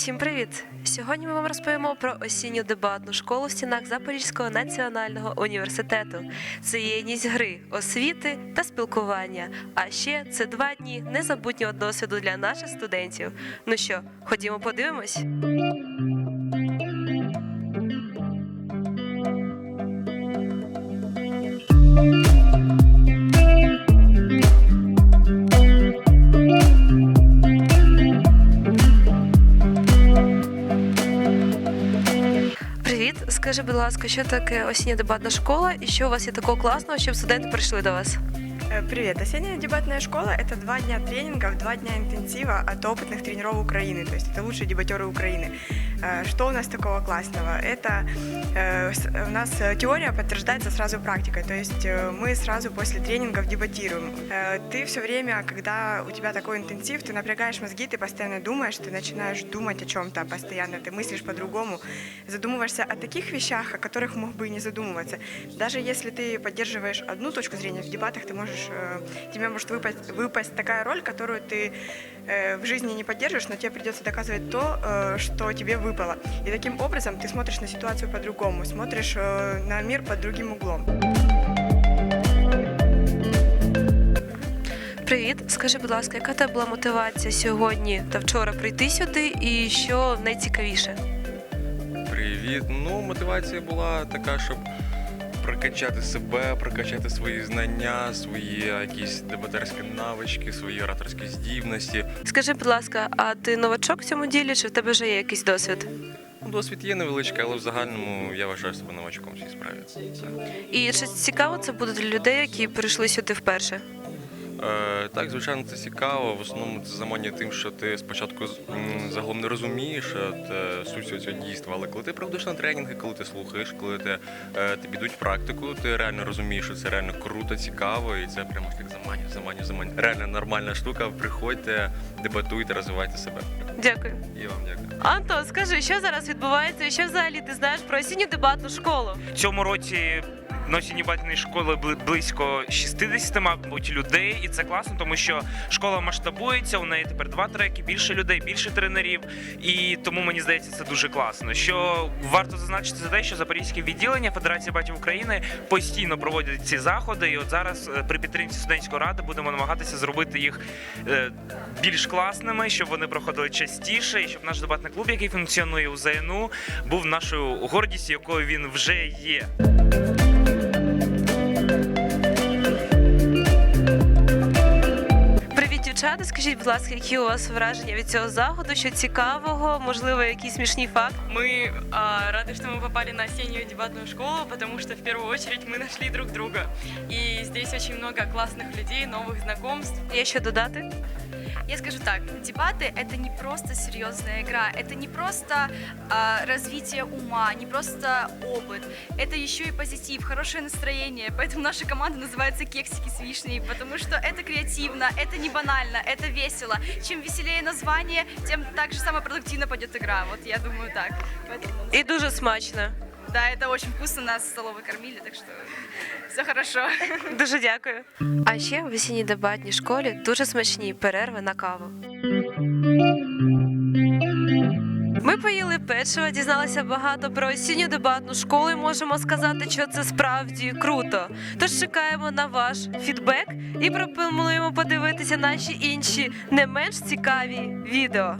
Всім привіт! Сьогодні ми вам розповімо про осінню дебатну школу в стінах Запорізького національного університету. Це єдність гри, освіти та спілкування. А ще це два дні незабутнього досвіду для наших студентів. Ну що, ходімо подивимось? Привіт, скажи, будь ласка, що таке осіння дебатна школа і що у вас є такого класного, щоб студенти прийшли до вас? Э, Привет. Осенняя дебатная шкоа – это два дня тренингов, два дня интенсива от опытных тренеров Украины, то есть это лучшие дебатеры Украины. Э, Что у нас такого классного? Это э, у нас э, теория подтверждается сразу практикой, то есть э, мы сразу после тренингов дебатируем. Ты все время, когда у тебя такой интенсив, ты напрягаешь мозги, ты постоянно думаешь, ты начинаешь думать о чем-то постоянно, ты мыслишь по-другому, задумываешься о таких вещах, о которых мог бы и не задумываться. Даже если ты поддерживаешь одну точку зрения в дебатах, ты можешь, тебе может выпасть, выпасть такая роль, которую ты в жизни не поддержишь, но тебе придется доказывать то, э, что тебе выпало. И таким образом ты смотришь на ситуацию по-другому, смотришь э, на мир под другим углом. Привіт, скажи, будь ласка, яка в тебе була мотивація сьогодні та вчора прийти сюди, і що найцікавіше? Привіт. Ну, мотивація була така, щоб прокачати себе, прокачати свої знання, свої якісь дебатерські навички, свої ораторські здібності. Скажи, будь ласка, а ти новачок в цьому ділі, чи в тебе вже є якийсь досвід? Ну, Досвід є невеличкий, але в загальному я вважаю себе новачком в цій справі. І чи цікаво це буде для людей, які прийшли сюди вперше? Е, так, звичайно, це цікаво. В основному це заманює тим, що ти спочатку загалом не розумієш от, е, суть цього дійства, але коли ти приходиш на тренінги, коли ти слухаєш, коли ти, е, тобі йдуть практику, ти реально розумієш, що це реально круто, цікаво, і це прямо так заманює, заманює, заманює. Реально нормальна штука. Приходьте, дебатуйте, розвивайте себе. Дякую. І вам дякую. Антон, скажи, що зараз відбувається, і що взагалі ти знаєш про осінню дебатну школу? В цьому році на осінній школи близько 60, мабуть, людей, і це класно, тому що школа масштабується. У неї тепер два треки, більше людей, більше тренерів. І тому мені здається, це дуже класно. Що варто зазначити за те, що Запорізьке відділення Федерації батьків України постійно проводять ці заходи. І от зараз е, при підтримці студентської ради будемо намагатися зробити їх е, більш класними, щоб вони проходили частіше, і щоб наш дебатний клуб, який функціонує у ЗНУ, був нашою гордістю, якою він вже є. дівчата. Скажіть, будь ласка, які у вас враження від цього заходу? Що цікавого? Можливо, якийсь смішний факт? Мы а, рады, что мы попали на осеннюю дебатную школу, потому что в первую очередь мы нашли друг друга. И здесь очень много классных людей, новых знакомств. Є що додати? Я скажу так, дебаты это не просто серьезная игра, это не просто а, развитие ума, не просто опыт, это еще и позитив, хорошее настроение. Поэтому наша команда называется кексики с вишней, потому что это креативно, это не банально, это весело. Чем веселее название, тем так же самое продуктивно пойдет игра. Вот я думаю так. Поэтому, І дуже смачно. да, это очень вкусно, нас в столовой кормили, так что все хорошо. Дуже дякую. А ще в осінній дебатній школі дуже смачні перерви на каву. Поїли дізналася багато про осінню дебатну школу і можемо сказати, що це справді круто. Тож чекаємо на ваш фідбек і пропонуємо подивитися наші інші не менш цікаві відео.